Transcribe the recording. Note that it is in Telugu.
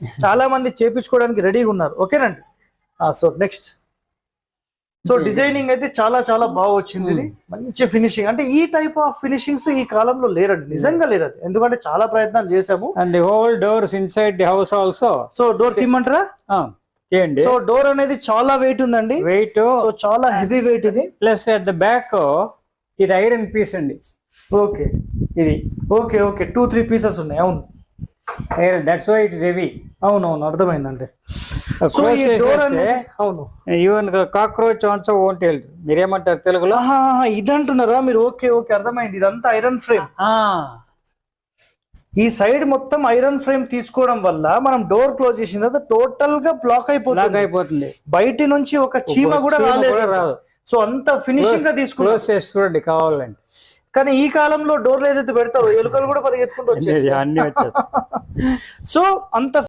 చాలా మంది చేపించుకోవడానికి రెడీగా ఉన్నారు. ఓకేనండి? So next. So Okay. Designing అయితే చాలా చాలా బాగా వచ్చింది. ఇది మంచి ఫినిషింగ్. అంటే ఈ టైప్ ఆఫ్ ఫినిషింగ్స్ ఈ కాలంలో లేరండి. నిజంగా లేరు అది ఎందుకంటే చాలా ప్రయత్నాలు చేశాము. And whole doors inside the house also so door తీయమంటారా? చేయండి సో డోర్ అనేది చాలా వెయిట్ ఉందండి. వెయిట్ సో చాలా హెవీ వెయిట్ ఇది. ప్లస్ అట్ ద బ్యాక్ ఇది ఐరన్ పీస్ అండి. ఓకే. ఇది. Okay okay. Two three pieces ఉన్నాయి. అవును. Iron that's why it's heavy అవునవును అర్థమైందండి. సో ఈ డోర్ చేసేస్తే అనేది అవును. Even cockroach also won't health మీరేమంటారు తెలుగులో? ఆహా, ఇదంటున్నారా? మీరు ఓకే ఓకే అర్థమైంది. ఇదంతా ఐరన్ ఫ్రేమ్ ఈ సైడ్ మొత్తం ఐరన్ ఫ్రేమ్ తీసుకోవడం వల్ల మనం డోర్ క్లోజ్ చేసిన తర్వాత టోటల్గా బ్లాక్ లాక్ అయిపోతుంది. అయిపోతుంది బయటి నుంచి ఒక చీమ కూడా రాలేదు. సో అంత ఫినిషింగ్గా క్లోజ్ చేసి చూడండి కావాలంటే. కానీ ఈ కాలంలో డోర్లు ఏదైతే పెడతారో ఎలుకలు కూడా పరిగెత్తుకుంటూ అన్ని వచ్చేస్తాయి. సో అంత